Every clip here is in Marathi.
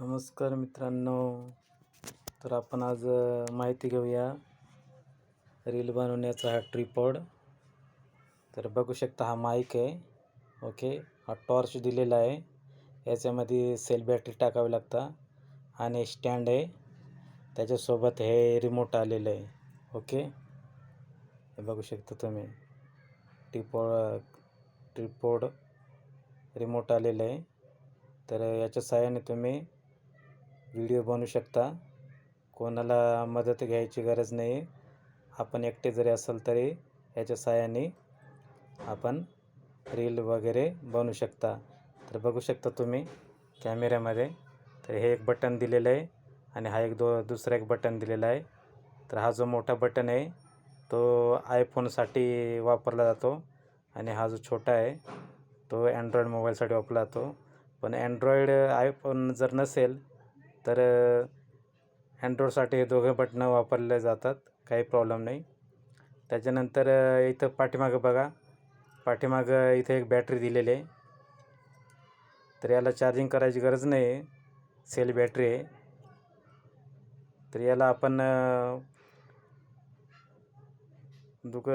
नमस्कार मित्रांनो. तर आपण आज माहिती घेऊया. रील बनवण्याचा हा ट्रिपॉड. तर बघू शकता हा माईक आहे. ओके? हा टॉर्च दिलेला आहे. याच्यामध्ये सेल बॅटरी टाकावी लागता आणि स्टँड आहे. त्याच्यासोबत हे रिमोट आलेलं आहे. ओके? हे बघू शकता तुम्ही. ट्रिपॉड ट्रिपॉड रिमोट आलेलं आहे. तर याच्या साहाय्याने तुम्ही व्हिडिओ बनवू शकता. कोणाला मदत घ्यायची गरज नाही. आपण एकटे जरी असेल तरी याच्या साहाय्याने आपण रील वगैरे बनवू शकता. तर बघू शकता तुम्ही कॅमेऱ्यामध्ये. तर हे एक बटन दिलेलं आहे आणि हा एक दो दुसरा एक बटन दिलेला आहे. तर हा जो मोठा बटन आहे तो आयफोनसाठी वापरला जातो आणि हा जो छोटा आहे तो अँड्रॉईड मोबाईलसाठी वापरला जातो. पण अँड्रॉईड आयफोन जर नसेल तर अँड्रॉईडसाठी हे दोघं बटणं वापरले जातात काही प्रॉब्लेम नाही. त्याच्यानंतर इथं पाठीमागं बघा. पाठीमागं इथे एक बॅटरी दिलेली आहे. तर याला चार्जिंग करायची गरज नाही. आहे सेल बॅटरी आहे. तर याला आपण दुक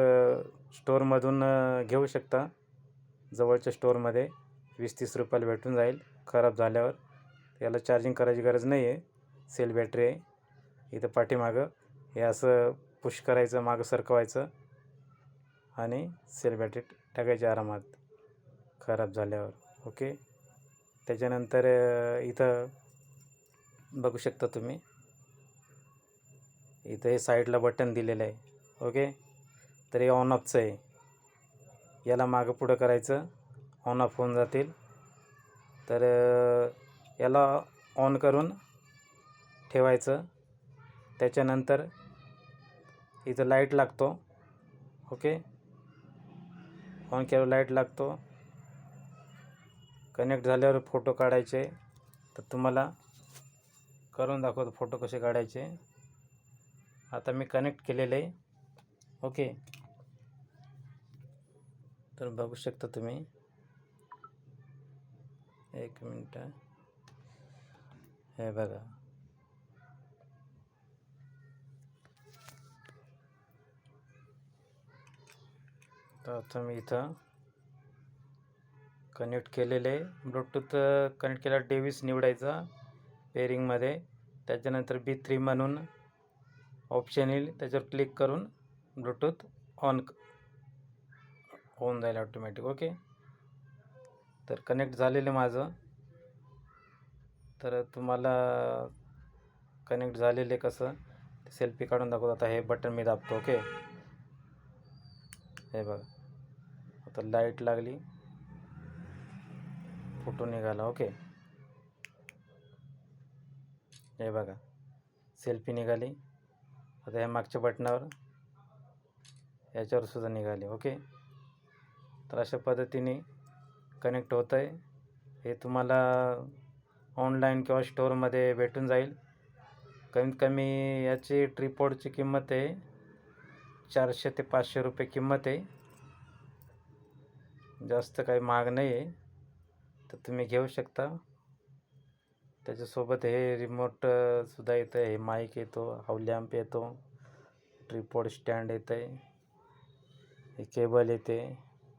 स्टोअरमधून घेऊ शकता. जवळच्या स्टोअरमध्ये वीस तीस रुपयाला भेटून जाईल. खराब झाल्यावर. याला चार्जिंग करायची गरज नाही आहे सेल बॅटरी आहे. इथं पाठीमागं हे असं पुश करायचं मागं सरकवायचं आणि सेल बॅटरी टाकायची आरामात. खराब झाल्यावर. ओके त्याच्यानंतर इथं बघू शकता तुम्ही. इथं हे साईडला बटन दिलेलं आहे. ओके तर हे ऑन ऑफचं आहे. याला मागं पुढं करायचं. ऑन ऑफ होऊन जातील. तर याला ऑन करून ठेवायचं. त्याच्यानंतर इथं लाइट लागतो. ओके ऑन केल्यावर लाइट लागतो. कनेक्ट झाल्यावर फोटो काढायचे. तर तुम्हाला करून दाखवतो फोटो कसे काढायचे. आता मी कनेक्ट केलेले आहे. ओके तर बघू शकता तुम्ही. एक मिनटं. हे बघा. तर आता मी इथं कनेक्ट केलेले. ब्लूटूथ कनेक्ट केला डेव्हिस निवडायचा पेरिंगमध्ये त्याच्यानंतर बी थ्री म्हणून ऑप्शन येईल. त्याच्यावर क्लिक करून ब्लूटूथ ऑन होऊन जाईल ऑटोमॅटिक ओके तर कनेक्ट झालेलं माझं. तर तुम्हाला कनेक्ट झालेले कसं? सेल्फी काढून दाखवत आता हे बटन मी दाबतो ओके हे बघा. आता लाइट लागली. फोटो निघाला ओके हे बघा. सेल्फी निघाली. आता ह्या मागच्या बटनावर याच्यावर सुद्धा निघाले ओके तर अशा पद्धतीने कनेक्ट होतं आहे हे तुम्हाला ऑनलाईन किंवा स्टोअरमध्ये भेटून जाईल. कमीत कमी याची ट्रिपॉडची किंमत आहे. चारशे ते पाचशे रुपये किंमत आहे. जास्त काही महाग नाही आहे. तर तुम्ही घेऊ शकता. त्याच्यासोबत हे रिमोटसुद्धा येतं आहे येतं हे माईक येतो हा लॅम्प येतो ट्रिपॉड स्टँड येतं आहे हे केबल येते.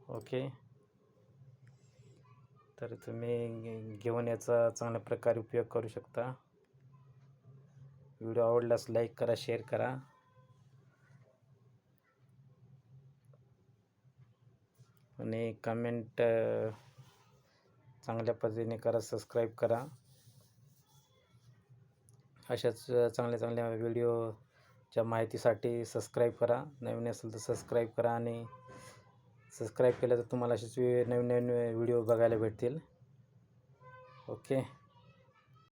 ओके तर तुम्ही घे- घेऊन याचा चांगल्या प्रकारे उपयोग करू शकता. व्हिडिओ आवडल्यास लाईक करा शेअर करा. आणि कमेंट चांगल्या पद्धतीने करा सबस्क्राईब करा. अशाच चांगल्या चांगल्या व्हिडिओच्या माहितीसाठी सबस्क्राईब करा. नवीन असेल तर सबस्क्राईब करा आणि सबस्क्राईब केलं तर तुम्हाला असेच वे- नवीन नवीन व्हिडिओ बघायला भेटतील. ओके